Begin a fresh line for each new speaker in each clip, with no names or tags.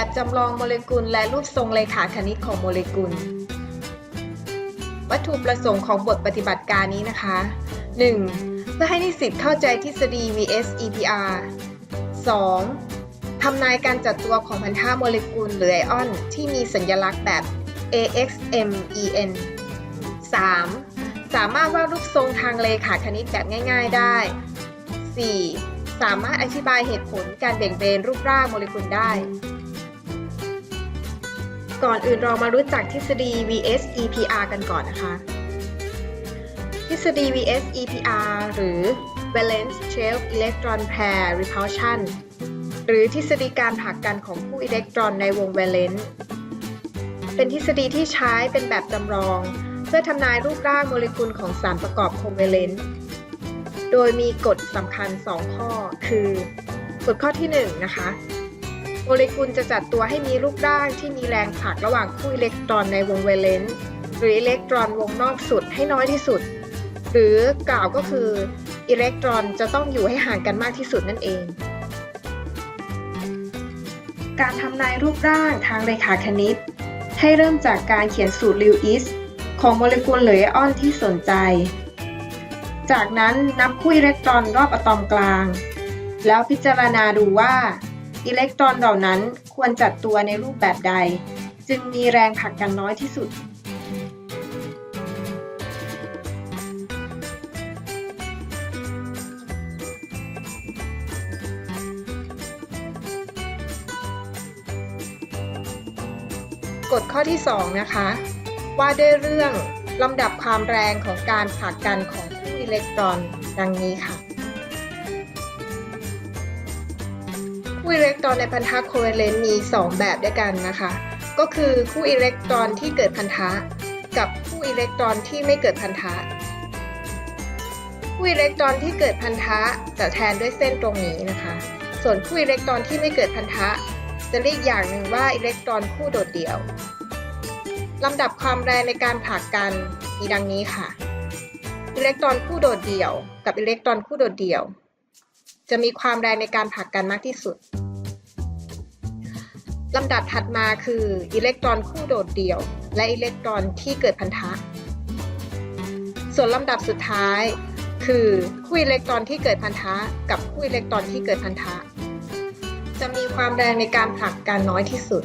แบบจำลองโมเลกุลและรูปทรงเลขาคณิตของโมเลกุล วัตถุประสงค์ของบทปฏิบัติการนี้นะคะ 1. เพื่อให้นิสิตเข้าใจทฤษฎี vs EPR 2. ทำนายการจัดตัวของพันธะโมเลกุลหรือไอออน ที่มีสัญลักษณ์แบบ AXMEN 3. สามารถวาดรูปทรงทางเลขาคณิตแบบง่าย ๆได้ 4. สามารถอธิบายเหตุผลการเบี่ยงเบนรูปร่างโมเลกุลได้ ก่อนอื่นเรามารู้จักทฤษฎี vs EPR กันก่อนนะคะ ทฤษฎี vs EPR หรือ valence shell electron pair repulsion หรือทฤษฎีการผลักกันของคู่อิเล็กตรอนในวง valence เป็นทฤษฎีที่ใช้เป็นแบบจำลอง เพื่อทำนายรูปร่างโมเลกุลของสารประกอบโคเวเลนต์โดยมีกฎสำคัญ 2 ข้อ คือกฎข้อที่ 1 นะคะ โมเลกุลจะจัดตัวให้มีรูปร่างที่มีแรงผลักระหว่างคู่อิเล็กตรอนในวงเวเลนต์หรืออิเล็กตรอนวงนอกสุดให้น้อยที่สุด หรือกล่าวก็คืออิเล็กตรอนจะต้องอยู่ให้ห่างกันมากที่สุดนั่นเอง การทำนายรูปร่างทางเรขาคณิต ให้เริ่มจากการเขียนสูตรลิวอิสของโมเลกุลหรือไอออนที่สนใจ จากนั้นนับคู่อิเล็กตรอนรอบอะตอมกลาง แล้วพิจารณาดูว่า อิเล็กตรอนเหล่านั้นควรจัดตัวในรูปแบบใด จึงมีแรงผลักกันน้อยที่สุด กฎข้อที่ 2 นะคะ ว่าด้วยเรื่องลำดับความแรงของการผลักกันของคู่อิเล็กตรอนดังนี้ค่ะ คู่อิเล็กตรอนในพันธะโคเวเลนต์มี 2 แบบด้วยกันนะคะ ก็คือคู่อิเล็กตรอนที่เกิดพันธะ กับคู่อิเล็กตรอนที่ไม่เกิดพันธะ คู่อิเล็กตรอนที่เกิดพันธะจะแทนด้วยเส้นตรงนี้นะคะ ส่วนคู่อิเล็กตรอนที่ไม่เกิดพันธะ จะเรียกอย่างหนึ่งว่าอิเล็กตรอนคู่โดดเดี่ยวลำดับความแรงในการผลักกันมีดังนี้ค่ะ อิเล็กตรอนคู่โดดเดี่ยว กับอิเล็กตรอนคู่โดดเดี่ยว จะมีความแรงในการผลักกันมากที่สุดลำดับถัดมาคืออิเล็กตรอนคู่โดดเดี่ยว และอิเล็กตรอนที่เกิดพันธะ ส่วนลำดับสุดท้าย คือคู่อิเล็กตรอนที่เกิดพันธะ กับคู่อิเล็กตรอนที่เกิดพันธะ จะมีความแรงในการผลักกันน้อยที่สุด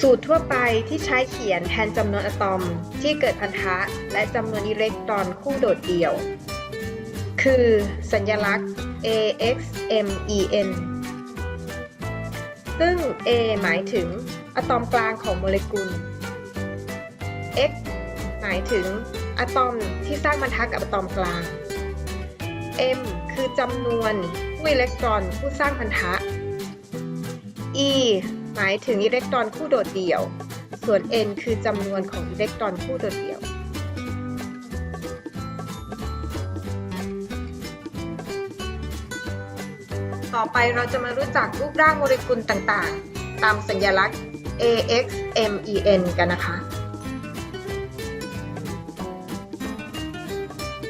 สูตรทั่วไปที่ใช้เขียนแทนจำนวนอะตอมที่เกิดพันธะ และจำนวนอิเล็กตรอนคู่โดดเดี่ยว คือสัญลักษณ์ AXMEN ซึ่ง A หมายถึงอะตอมกลางของโมเลกุล X หมายถึงอะตอมที่สร้างพันธะกับอะตอมกลาง M คือจำนวนคู่อิเล็กตรอนผู้สร้างพันธะ E หมายถึงอิเล็กตรอนคู่โดดเดี่ยว ส่วน N คือจำนวนของอิเล็กตรอนคู่โดดเดี่ยว ต่อไปเราจะมารู้จักรูปร่างโมเลกุลต่างๆ ตามสัญลักษณ์ AX MEN กันนะคะ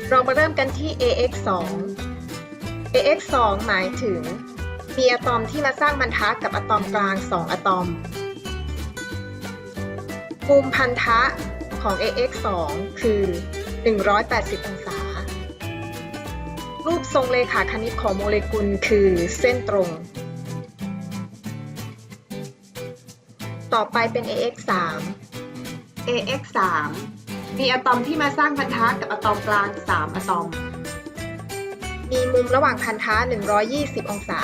เรามาเริ่มกันที่ AX 2 AX 2 หมายถึง มีอะตอมที่มาสร้างพันธะกับอะตอมกลาง 2 อะตอมมุมพันธะของ AX 2 คือ 180 องศา ปทรงเลขาคณิตของโมเลกุลคือเส้นตรง ต่อไปเป็น AX 3 AX 3มีอะตอมที่มาสร้างพันธะกับอะตอมกลาง 3 อะตอม มีมุมระหว่างพันธะ 120 องศา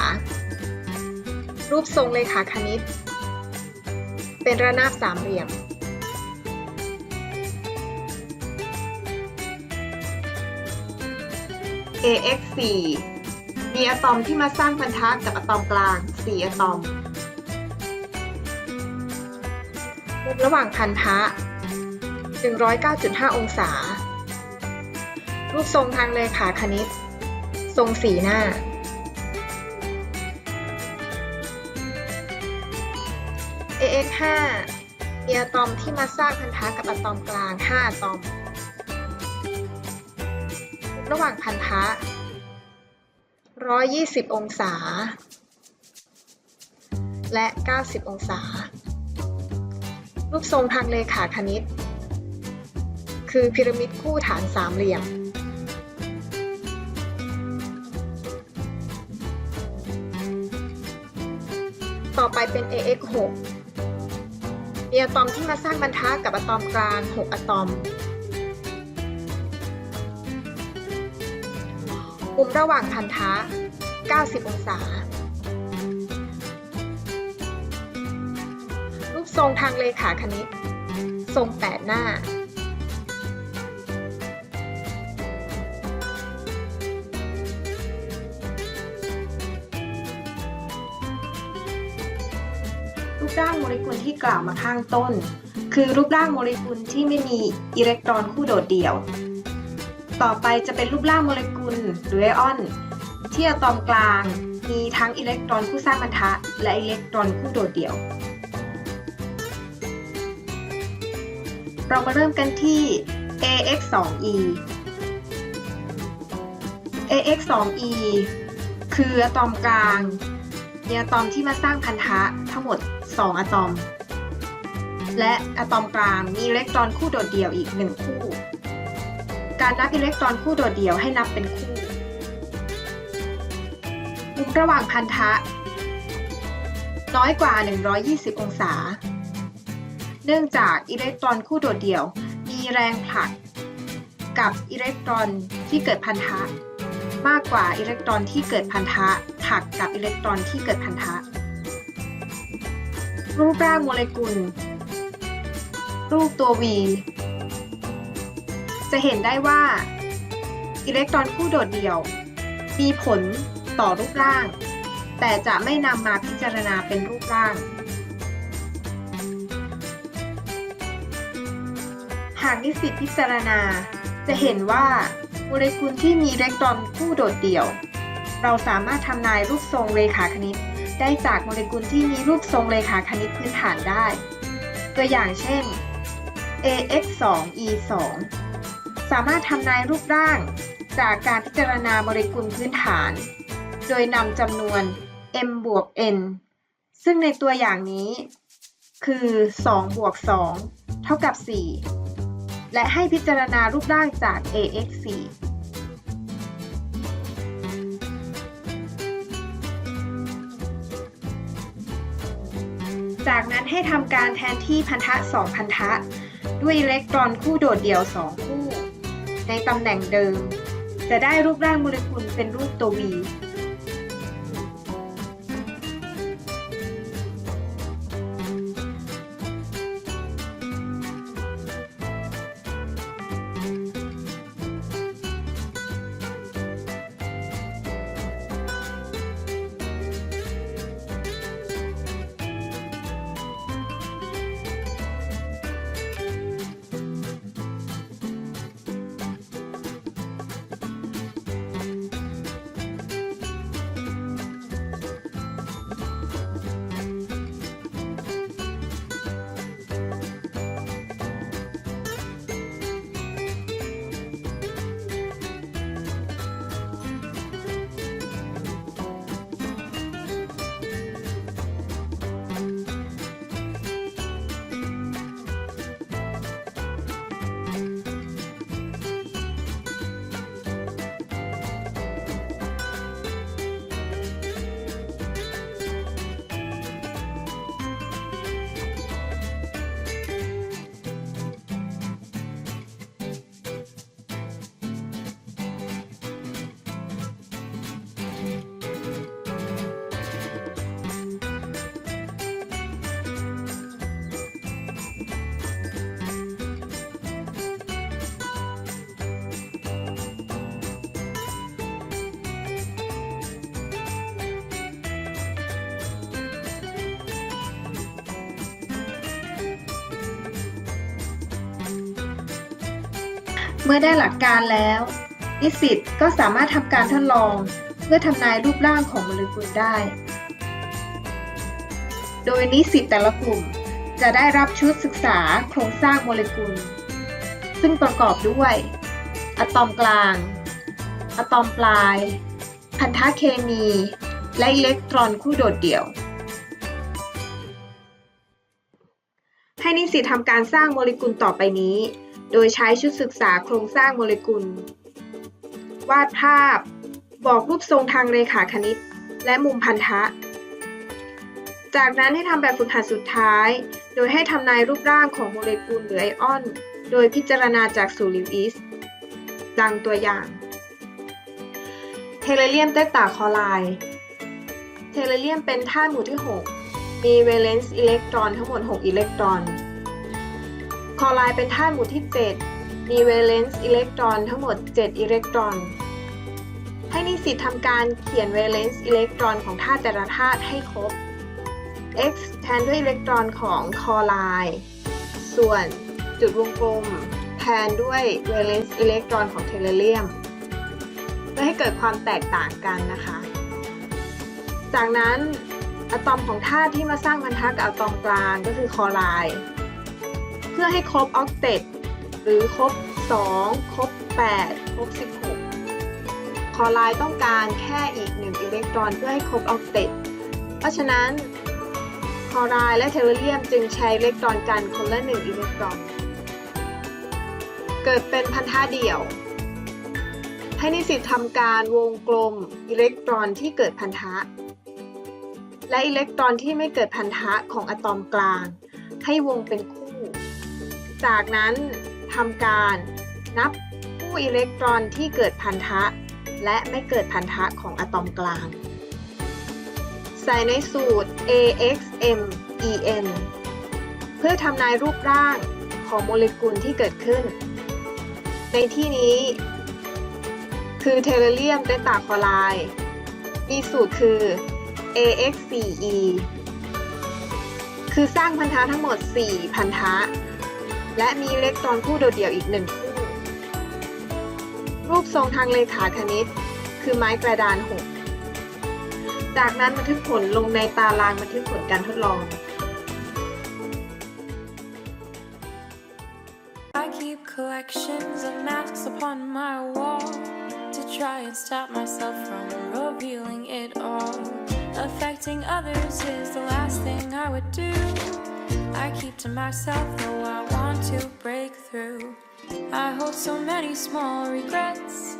รูปทรงเลขาคณิต เป็นระนาบสามเหลี่ยม AX 4 มีอะตอมที่มาสร้างพันธะกับอะตอมกลาง 4 อะตอมมุมระหว่างพันธะ 109.5 องศา รูปทรงทางเลขาคณิต ทรงสีหน้า AX 5 มีอะตอมที่มาสร้างพันธะกับอะตอมกลาง 5 อะตอม ระหว่างพันธะ 120 องศา และ 90 องศา รูปทรงทางเลขาคณิต คือพีระมิดคู่ฐานสามเหลี่ยม ต่อไปเป็น AX 6 มีอะตอมที่มาสร้างบรรทัดกับอะตอมกลาง 6 อะตอม มุมระหว่างพันธะ 90 องศา รูปทรงทางเลขาคณิต ทรง 8 หน้า รูปร่างโมเลกุลที่กล่าวมาข้างต้น คือรูปร่างโมเลกุลที่ไม่มีอิเล็กตรอนคู่โดดเดี่ยว ต่อไปจะเป็นรูปร่างโมเลกุลหรือไอออน ที่อะตอมกลางมีทั้งอิเล็กตรอนคู่สร้างบรรทะและอิเล็กตรอนคู่โดดเดี่ยว เรามาเริ่มกันที่ AX2E AX2E คืออะตอมกลางมีอะตอมที่มาสร้างพันธะทั้งหมด 2 อะตอม และอะตอมกลางมีอิเล็กตรอนคู่โดดเดี่ยวอีก 1 คู่ การนับอิเล็กตรอนคู่โดดเดี่ยวให้นับเป็นคู่มุมระหว่างพันธะ น้อยกว่า 120 องศา เนื่องจากอิเล็กตรอนคู่โดดเดี่ยว มีแรงผลัก กับอิเล็กตรอนที่เกิดพันธะ มากกว่าอิเล็กตรอนที่เกิดพันธะผลักกับอิเล็กตรอนที่เกิดพันธะ รูปร่างโมเลกุล รูปตัว V จะเห็นได้ว่าอิเล็กตรอนคู่โดดเดี่ยว มีผลต่อรูปร่าง แต่จะไม่นำมาพิจารณาเป็นรูปร่าง หากนิสิตพิจารณา จะเห็นว่าโมเลกุลที่มีอิเล็กตรอนคู่โดดเดี่ยว เราสามารถทำนายรูปทรงเรขาคณิต ได้จากโมเลกุลที่มีรูปทรงเรขาคณิตพื้นฐานได้ ตัวอย่างเช่น AX2E2 สามารถทำนายรูปร่าง จากการพิจารณาโมเลกุลพื้นฐาน โดยนำจำนวน m บวก n ซึ่งในตัวอย่างนี้ คือ 2 บวก 2 เท่ากับ 4 และให้พิจารณารูปร่างจาก AX4 จากนั้นให้ทำการแทนที่พันธะ 2 พันธะ ด้วยอิเล็กตรอนคู่โดดเดี่ยว 2 คู่ ในตำแหน่งเดิม จะได้รูปร่างโมเลกุลเป็นรูปตัว V มื่อได้หลักการแล้ว นิสิตก็สามารถทำการทดลอง เพื่อทำนายรูปร่างของโมเลกุลได้ โดยนิสิตแต่ละกลุ่มจะได้รับชุดศึกษาโครงสร้างโมเลกุล ซึ่งประกอบด้วย อะตอมกลาง อะตอมปลาย พันธะเคมี และอิเล็กตรอนคู่โดดเดี่ยว ให้นิสิตทำการสร้างโมเลกุลต่อไปนี้ โดยใช้ชุดศึกษาโครงสร้างโมเลกุล วาดภาพ บอกรูปทรงทางเรขาคณิต และมุมพันธะ จากนั้นให้ทำแบบฝึกหัดสุดท้าย โดยให้ทำนายรูปร่างของโมเลกุลหรือไอออน โดยพิจารณาจากสูริวอิส ดังตัวอย่าง เทเลเรียมเตตาคอไรด์เทเลเรียมเป็นธาตุหมู่ที่ 6 มีเวเลนซ์อิเล็กตรอนทั้งหมด 6 อิเล็กตรอน คลอไรด์เป็นธาตุหมู่ที่ 7 มีเวเลนซ์อิเล็กตรอนทั้งหมด 7 อิเล็กตรอน ให้นิสิตทำการเขียนเวเลนซ์อิเล็กตรอนของธาตุแต่ละธาตุให้ครบ x แทนด้วยอิเล็กตรอนของคลอไรด์ส่วนจุดวงกลม แทนด้วยเวเลนซ์อิเล็กตรอนของเทเลเรียม เพื่อให้เกิดความแตกต่างกันนะคะ จากนั้นอะตอมของธาตุที่มาสร้างพันธะกับอะตอมกลางก็คือคลอไรด์ เพื่อให้ครบออกเตตหรือครบ 2 ครบ 8 ครบ 16 คอไรด์ต้องการแค่อีก 1 อิเล็กตรอนเพื่อให้ครบออกเตตเพราะฉะนั้นคอไรด์และเทเลเรียมจึงใช้อิเล็กตรอนกันคนละ 1 อิเล็กตรอน เกิดเป็นพันธะเดี่ยว ให้นิสิตทำการวงกลมอิเล็กตรอนที่เกิดพันธะ และอิเล็กตรอนที่ไม่เกิดพันธะของอะตอมกลาง ให้วงเป็นคู่ จากนั้นทำการนับคู่อิเล็กตรอนที่เกิดพันธะ และไม่เกิดพันธะของอะตอมกลาง ใส่ในสูตร AXMEN เพื่อทำนายรูปร่างของโมเลกุลที่เกิดขึ้น ในที่นี้ คือเทเลเรียมเตตาคลอไรด์มีสูตรคือ AX4E คือสร้างพันธะทั้งหมด 4 พันธะ และมีอิเล็กตรอนคู่โดดเดี่ยวอีก1คู่รูปทรงทางเลขาคณิต คือไม้กระดาน 6 จากนั้นบันทึกผลลงในตารางบันทึกผลการทดลอง
I keep collections of masks upon my wall to try and stop myself from revealing it all. Affecting others is the last thing I would do. I keep to myself, though I want to break through. I hold so many small regrets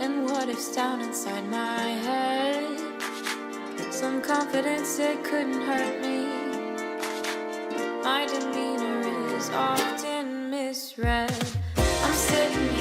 and what ifs down inside my head. Some confidence it couldn't hurt me. My demeanor is often misread. I'm sitting